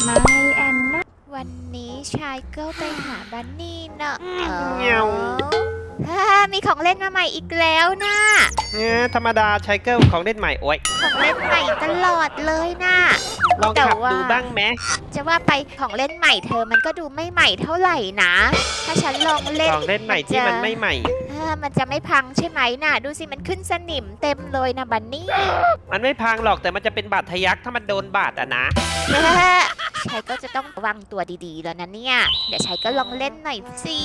ไม่แอนนาวันนี้ชายเกิลไปหาบันนี่เนอะเหงียวฮ่ามีของเล่นมาใหม่อีกแล้วนะเอ๊ะธรรมดาชายเกิลของเล่นใหม่โอ้ยของเล่นใหม่ตลอดเลยนะลองแต่ขับว่าดูบ้างไหมจะว่าไปของเล่นใหม่เธอมันก็ดูไม่ใหม่เท่าไหร่นะ ถ้าฉันลองเล่นของเล่นใหม่ที่มันไม่ใหม่เออมันจะไม่พังใช่ไหมน่ะ ดูสิมันขึ้นสนิมเต็มเลยนะบันนี่ มันไม่พังหรอกแต่มันจะเป็นบาดทะยักถ้ามันโดนบาดอะนะเออชัยก็จะต้องระวังตัวดีๆแล้วนะเนี่ย เดี๋ยวชัยก็ลองเล่นหน่อยสิ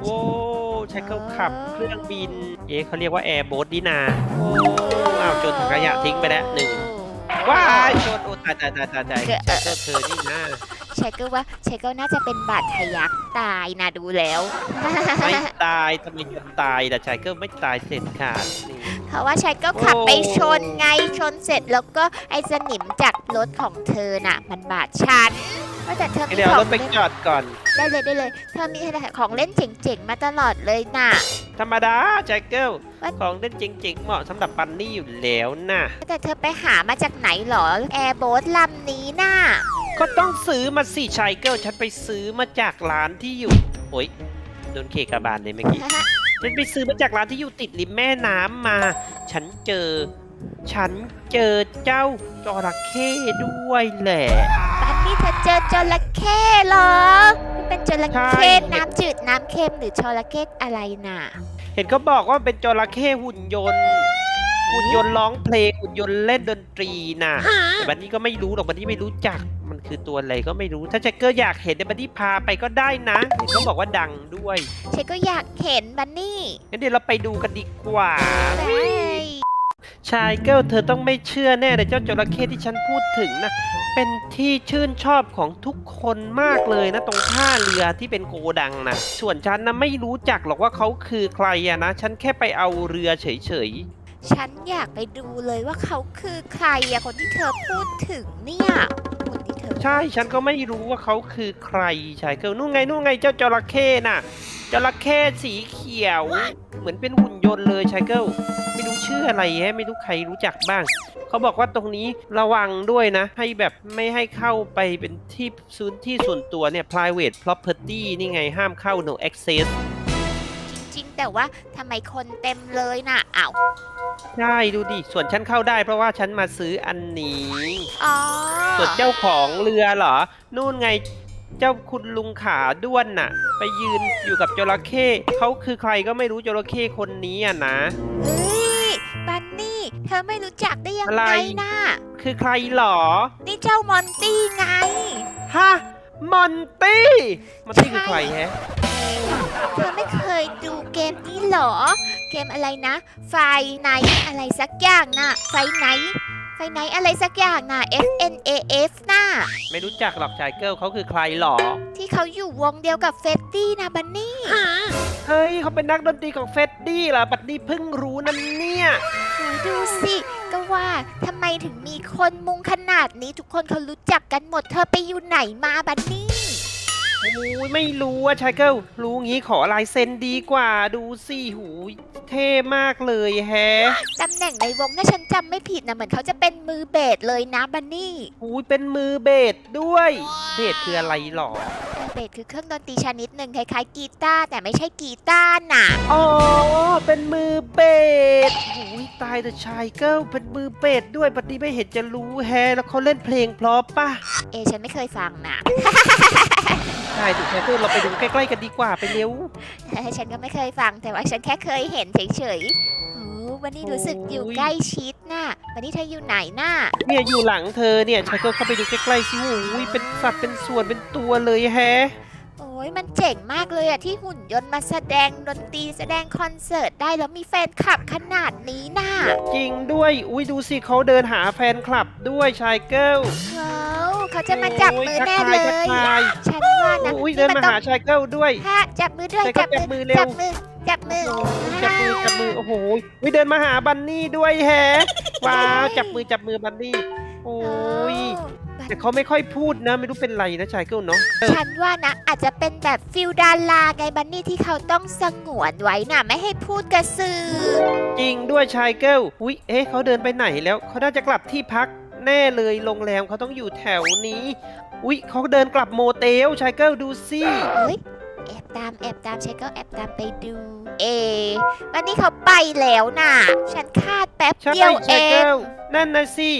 โอ้ชายเกิลขับเครื่องบิน เอ๊ะเขาเรียกว่าแอร์โบ๊ทดีนา โอ้อ้าวจนถังขยะทิ้งไปแล้วหนึ่ง ว้ายชนโอ้ตายตายตายตายตายชายเกิลเธอนี่นะชัยก็ว่าชัยก็น่าจะเป็นบาดทะยักตายนะดูแล้ว ไม่ตายทำไมยังตายแต่ชายเกิลไม่ตายเสร็จขาดนี่ เพราะว่าชัยก็ขับโอ้ไปชนไงชนเสร็จแล้วก็ไอ้สนิมจากรถของเธอน่ะ มันบาดฉันว่าแต่เธอมีเดี๋ยวขเอาอรงถไปเล่นจอดก่อน ได้เลยได้เลย เธอมีของเล่นเจ๋งๆมาตลอดเลยน่ะ ธรรมดาชายเกิลว่า ของเล่นจริงๆเหมาะสำหรับปันนี่อยู่แล้วนะแต่เธอไปหามาจากไหนหรอแอร์โบ๊ทลำนี้น่ะก็ต้องซื้อมาสิชายเกิลฉันไปซื้อมาจากร้านที่อยู่ โอ๊ยโดนเคกระบาลเลยเมื่อกี้ ฉันไปซื้อมาจากร้านที่อยู่ติดริมแม่น้ำมา ฉันเจอ ฉันเจอเจ้าจระเข้ด้วยแหละบันนี่เธอเจอจระเข้เหรอมัน เป็นจระเข้ใช่ น้ำจืดน้ำเค็มหรือจระเข้อะไรน่ะ เห็นเขาบอกว่าเป็นจระเข้หุ่นยนต์ หุ่นยนต์ร้องเพลงหุ่นยนต์เล่นดนตรีนะแต่บันนี้ก็ไม่รู้หรอกบันนี้ไม่รู้จักมันคือตัวอะไรก็ไม่รู้ถ้าแจ็คเกอร์อยากเห็นเดี๋ยวบันนี้พาไปก็ได้นะเห็นเขาบอกว่าดังด้วยฉันก็อยากเห็นบันนี่งั้นเดี๋ยวเราไปดูกันดีกว่าได้ชายเกิลเธอต้องไม่เชื่อแน่เลยเจ้าจระเข้ที่ฉันพูดถึงนะ เป็นที่ชื่นชอบของทุกคนมากเลยนะตรงท่าเรือที่เป็นโกดังนะส่วนฉันนะไม่รู้จักหรอกว่าเขาคือใครอะนะ ฉันแค่ไปเอาเรือเฉยฉันอยากไปดูเลยว่าเขาคือใครอะคนที่เธอพูดถึงเนี่ยคนที่เธอๆ ใช่ฉันก็ไม่รู้ว่าเขาคือใครชายเกิลนู่นไงนู่นไงเจ้าจระเข้น่ะจระเข้สีเขียว เหมือนเป็นหุ่นยนต์เลยชายเกิลไม่รู้ ชื่ออะไรแฮะไม่รู้ใครรู้จักบ้าง เขาบอกว่าตรงนี้ระวังด้วยนะ ให้แบบไม่ให้เข้าไปเป็นที่ศูนย์ที่ส่วนตัวเนี่ย private property นี่ไงห้ามเข้า no access จริงๆแต่ว่าทำไมคนเต็มเลยน่ะอ้าวใช่ดูดิ ส่วนฉันเข้าได้เพราะว่าฉันมาซื้ออันนี้ อ๋อส่วนเจ้าของเรือเหรอ นู่นไงเจ้าคุณลุงขาด้วนน่ะ ไปยืนอยู่กับจระเข้เขาคือใครก็ไม่รู้จระเข้คนนี้อะนะเฮ้ยบันนี่เธอไม่รู้จักได้ยังอะไร ไงน่ะ คือใครเหรอ นี่เจ้ามอนตี้ไง ฮะ มอนตี้ มอนตี้คือใครแฮะ เธอไม่เคยดูเกมนี้เหรอ เกมอะไรนะ ไฟไนอะไรสักอย่างน่ะ ไฟไน ไฟไนอะไรสักอย่างน่ะ F N A F น่ะ ไม่รู้จักหรอกชายเกิลเขาคือใครหรอ ที่เขาอยู่วงเดียวกับเฟตตี้นะบันนี่เฮ้ยเขาเป็นนักดนตรีของเฟดดี้เหรอ บัดนี้เพิ่งรู้นั่นเนี่ยโหดูสิ ก็ว่าทำไมถึงมีคนมุงขนาดนี้ทุกคนเขารู้จักกันหมดเธอไปอยู่ไหนมาบันนี่ โอ้ยไม่รู้อะชายเกิลรู้งี้ขอลายเซ็นดีกว่าดูสิหูยเท่มากเลยแฮะตำแหน่งในวงถ้าฉันจำไม่ผิดนะเหมือนเขาจะเป็นมือเบสเลยนะบันนี่หูยเป็นมือเบสด้วย เบสคืออะไรหรอมือเบสคือเครื่องดนตรีชนิดหนึ่งคล้ายๆกีตาร์แต่ไม่ใช่กีตาร์น่ะ อ๋อ เป็นมือเบสหูยตายแต่ชายเกิลเป็นมือเบสด้วยบัดนี้ไม่เห็นจะรู้แฮะแล้วเขาเล่นเพลงเพราะป่ะเอะฉันไม่เคยฟังนะ ใช่ถูกชายเกิลเราไปดูใกล้ๆกันดีกว่าไปเร็ว ฉันก็ไม่เคยฟังแต่ว่าฉันแค่เคยเห็นเฉยๆโอ้วันนี้รู้สึกอยู่โอ้ย ใกล้ชิดน่ะวันนี้เธออยู่ไหนน่ะเนี่ยอยู่หลังเธอเนี่ยชายเกิลเข้าไปดูใกล้ๆสิหูยเป็นสัตว์เป็นส่วนเป็นตัวเลยแฮะโอ้ยมันเจ๋งมากเลยอะที่หุ่นยนต์มาแสดงดนตรีแสดงคอนเสิร์ตได้แล้วมีแฟนคลับขนาดนี้น่ะจริงด้วย อุ้ยดูสิเขาเดินหาแฟนคลับด้วยชายเกิลเขา เขาจะมาจับมือแน่เลโทักยทายฉันว่านะอุ้ยเดินมาหาชายเกิลด้วยฮะจับมือด้วยชายเกิจัลบจับมืมืออเร็จัวบมือจับมือจับมือจับมือโอ้โหอุ้ยเดินมาหาบันนี่ด้วยแฮะว้าวจับมือจับมือบันนี่โอ้ยแต่เขาไม่ค่อยพูดนะไม่รู้เป็นไรนะชายเกิลเนาะเออฉันว่านะอาจจะเป็นแบบฟิลดาราไงบันนี่ที่เขาต้องสงวนไว้น่ะไม่ให้พูดกับสื่อจริงด้วยชายเกิลอุ้ยเอ๊ะเขาเดินไปไหนแล้วเขาน่าจะกลับที่พัก แน่เลยโรงแรมเขาต้องอยู่แถวนี้ อุ๊ยเขาเดินกลับโมเตลชายเกิลดูสิเฮ้ยแอบตามแอบตามเชคก็แอบตามไปดู เอ วันนี้เขาไปแล้วน่ะ ฉันคาดแป๊บใช่เดียวเอชายเกิง ลนั่นนะสิ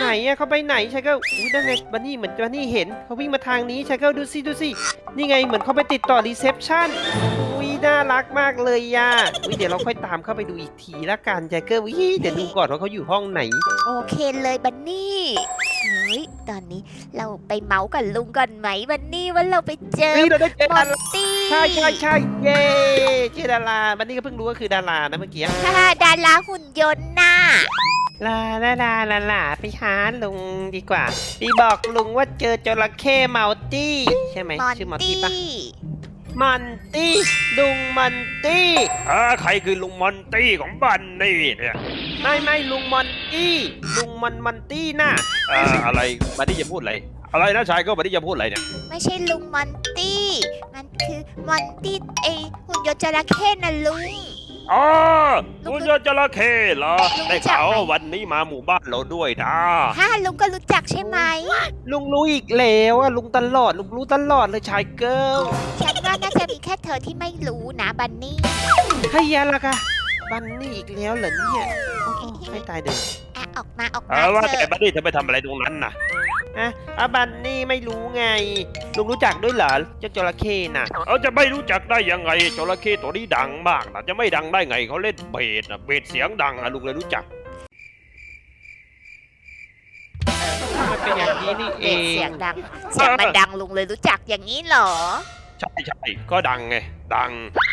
ไหนอะเขาไปไหนชายเกิลอุ้ยนั่นไงบันนี่เหมือนบันนี่เห็นเขาวิ่งมาทางนี้ชายเกิลดูสิดูสินี่ไงเหมือนเขาไปติดต่อรีเซพชันอุ้ย น่ารักมากเลยย่าอุ้ยเดี๋ยวเราค่อยตามเข้าไปดูอีกทีละกันชายเกิลอุ้ยเดี๋ยวดูก่อนว่าเขาอยู่ห้องไหน โอเคเลยบันนี่เฮ้ยตอนนี้เราไปเมาส์กับลุงก่อนไหมบันนี่ว่าเราไปเจอเฮ้ยเราได้เจอมอดานราตี้ใช่ใช่ใช่เย้ชื่อดาราบันนี่ก็เพิ่งรู้ว่าคือดารานะเมื่อกี้ฮ่าดาราหุ่นยนต์น่ะลาลาลาลาลาไปหาลุงดีกว่าดีบอกลุงว่าเจอจระเข้เมาตี้ ใช่ไหมมอนชื่อมอนตี้ตี้ปะ มันตี้ลุงมันตี้อ่าใครคือลุงมอนตี้ของบันนี่เนี่ยไม่ไม่ลุงมอนตี้ลุงมันมันตี้น่ะอ่าอะไรบันนี่จะพูดอะไรอะไรนะชายก็บันนี่จะพูดอะไรเนี่ยไม่ใช่ลุงมอนตี้ มันคือมอนตี้ไอหุ่นยนต์จระเข้น่ะลุง อ๋อลุงคุณยศจระเข้เหรอลุงได้รู้จักข่าวไหมว่าวันนี้มาหมู่บ้านเราด้วยนะ ฮ่าลุงก็รู้จักใช่ไหม ลุงรู้อีกแล้วอะลุงตลอด ลุงรู้ตลอดเลยชายเกิลฉันว่าน่าจะมีแค่เธอที่ไม่รู้นะบันนี่เฮียละค่ะบันนี่อีกแล้วเหรอเนี่ยโอ้โหให้ตายเดินอะออกมาออกเอมาอว่าเถแต่อะบันนี่เธอไปทำอะไรตรงนั้นน่ะ อะอะบันนี่ไม่รู้ไง ลุงรู้จักด้วยเหรอเจ้าจระเข้น่ะ เอาจะไม่รู้จักได้ยังไงจระเข้ตัวนี้ดังมากนะจะไม่ดังได้ไงเขาเล่นเบสนะเบสเสียงดังอะลุงเลยรู้จักมันเป็นอย่างนี้นี่เอเด็กงเสียงดัง เสียงมันดังลุงเลยรู้จักอย่างนี้เหรอใช่ใช่ก็ดังไงดัง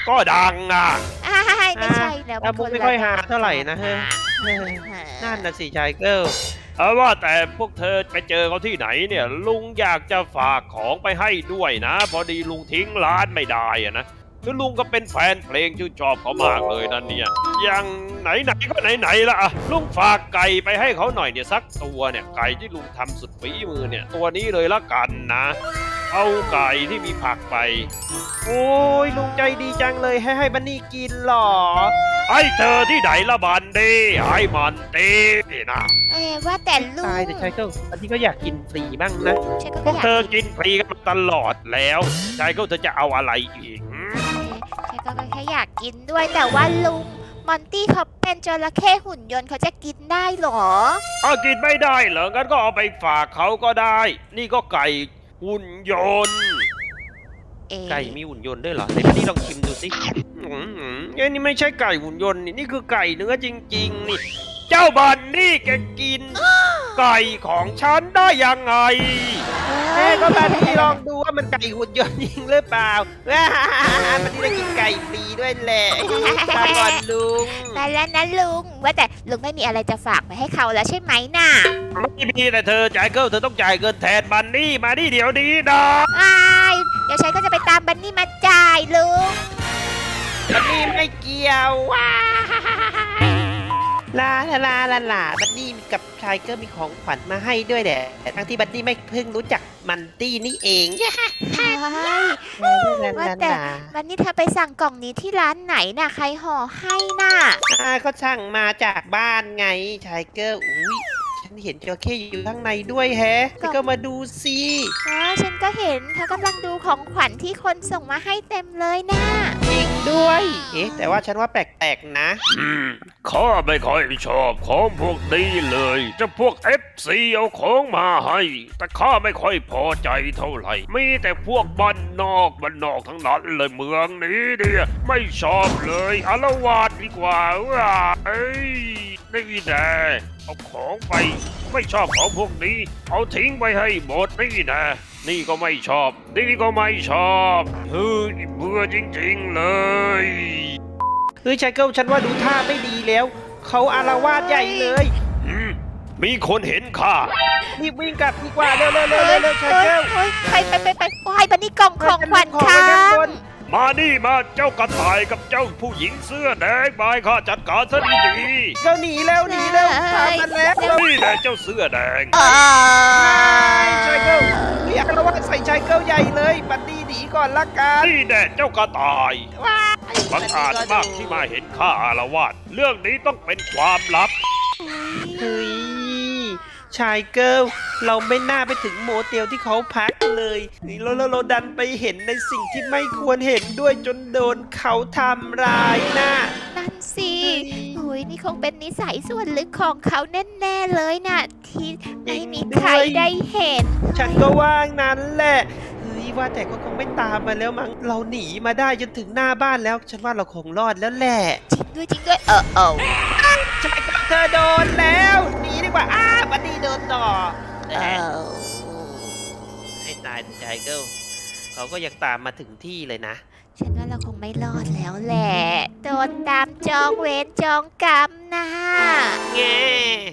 ก็ดังอะ อ้ายไม่ใช่แล้วอะบุ๊กไม่ค่อยหาเท่าไหร่นะเฮ้ยเออนั่นน่ะสิชายเกิล เอาว่าแต่พวกเธอไปเจอเขาที่ไหนเนี่ย ลุงอยากจะฝากของไปให้ด้วยนะ พอดีลุงทิ้งร้านไม่ได้อะนะคือลุงก็เป็นแฟนเพลงชื่นชอบเขามากเลยนั่นเนี่ย อย่างไหนไหนๆก็ไหนไหนละอะลุงฝากไก่ไปให้เขาหน่อยเนี่ยสักตัวเนี่ยไก่ที่ลุงทำสุดฝีมือเนี่ย ตัวนี้เลยละกันนะ เอาไก่ที่มีผักไป โอ้ยลุงใจดีจังเลยให้ให้บันนี่กินเหรอ ไอ้เธอที่ไหนละบันดีไอ้มันตีนะเอ้ยว่าแต่ลุงตายแต่ชายเกิลบันนี่ก็อยากกินฟรีบ้างนะฉันก็พวกอยากเธอกินฟรีกันมาตลอดแล้วใจก็เธอจะเอาอะไรอีกหืมฉันก็แค่อยากกินด้วยแต่ว่าลุงมอนตี้เขาเป็นจระเข้หุ่นยนต์เขาจะกินได้เหรอ เอากินไม่ได้เหรองั้นก็เอาไปฝากเขาก็ได้ นี่ก็ไก่หุ่นยนต์ เอ๊ะไก่มีหุ่นยนต์ด้วยเหรอไหนบันนี่ลองชิมดูสิอืมอืม เอ้ยนี่ไม่ใช่ไก่หุ่นยนต์นี่นี่คือไก่เนื้อจริงๆนี่ เจ้าบันนี่แกกิน ไก่ของฉันได้ยังไงแม่ก็บันนี่ลองดูว่ามันไก่หุ่นยนต์จริงหรือเปล่าว้าบันนี่ได้กินไก่ฟรีด้วยแหละตาก่อนลุงไปแล้วนะลุง ว่าแต่ลุงไม่มีอะไรจะฝากไปให้เขาแล้วใช่ไหมน่ะไม่มีแต่เธอจ่ายเกิลเธอต้องจ่ายเงินแทนบันนี่มานี่เดี๋ยวนี้นะ อ้ายเดี๋ยวฉันก็จะไปตามบันนี่มาจ่ายลุง บันนี่ไม่เกี่ยวว้าลาลาลาลาลาบันนี่กับชายเกิลมีของขวัญมาให้ด้วยแหละทั้งที่บันนี่ไม่เพิ่งรู้จักมันตี้นี่เองเฮ้ยว่าแต่วันนี้เธอไปสั่งกล่องนี้ที่ร้านไหนน่ะ ใครห่อให้น่ะ อ่าก็สั่งมาจากบ้านไงชายเกิลอุ้ยฉันเห็นจระเข้อยู่ข้างในด้วยแฮะก็ก็มาดูสิอ๋อฉันก็เห็นเขากำลังดูของขวัญที่คนส่งมาให้เต็มเลยน่ะจ ริงด้วย เอ๊ะ แต่ว่าฉันว่าแปลกๆนะ อืมข้าไม่ค่อยชอบของพวกนี้เลย จะพวก FC เอาของมาให้ แต่ข้าไม่ค่อยพอใจเท่าไหร่ มีแต่พวกบ้านนอกบ้านนอกทั้งนั้นเลยเมืองนี้เนี่ยไม่ชอบเลยอารวาสดีกว่าว่าเอ้ยนี่แน่เอาของไป ไม่ชอบของพวกนี้ เอาทิ้งไปให้หมดนี่แน่ นี่ก็ไม่ชอบ นี่ก็ไม่ชอบเฮ้ยเบื่อจริงๆเลยเฮ้ยชายเกิลฉันว่าดูท่าไม่ดีแล้ว เขาอารวาสใหญ่เลยอืมมีคนเห็นข้ารีบวิ่งกลับดีกว่าเร็วเร็วเร็วเฮ้ยเร็วชายเฮ้ยเกิลเฮ้ยไปไปไปไปวายบันนี่กล่องของขวัญเฮ้ยค้าฉันลืมของไว้ข้างบงนมานี่มาเจ้ากระต่ายกับเจ้าผู้หญิงเสื้อแดงบายข้าจัดการซะดีเจ้าหนีแล้วหนีแล้วตามมันแล้วๆนี่แหละเจ้าเสื้อแดงารวาสใส่ชายเกิลใหญ่เลยบัดดี้หนีก่อนละกันนี่แหละเจ้ากระต่ายว้ายบังอาจมากที่มาเห็นข้าอารวาสเรื่องนี้ต้องเป็นความลับ เฮ้ยชายเกิลเราไม่น่าไปถึงโมเตลที่เขาพักเลยนี่เราเราเราดันไปเห็นในสิ่งที่ไม่ควรเห็นด้วยจนโดนเขาทำร้ายนะนั่นสิหุ ยนี่คงเป็นนิสัยส่วนลึกของเขาแน่ๆเลยน่ะ ที่ไม่มีใครได้เห็นฉันก็ว่างนั้นแหละเฮ้ยว่าแต่ก็คงไม่ตามมาแล้วมั้งเราหนีมาได้จนถึงหน้าบ้านแล้ว ฉันว่าเราคงรอดแล้วแหละจริงด้วยจริงด้วยเออเออชายเกิลเธอโดนแล้วหนีดีกว่าอ้าบันดีโดนต่อเออให้ตายเถอะชายเกิลเขาก็ยังตามมาถึงที่เลยนะ ฉันว่าเราคงไม่รอดแล้วแหละ โดนตามจองเวรจองกรรมนะ เง่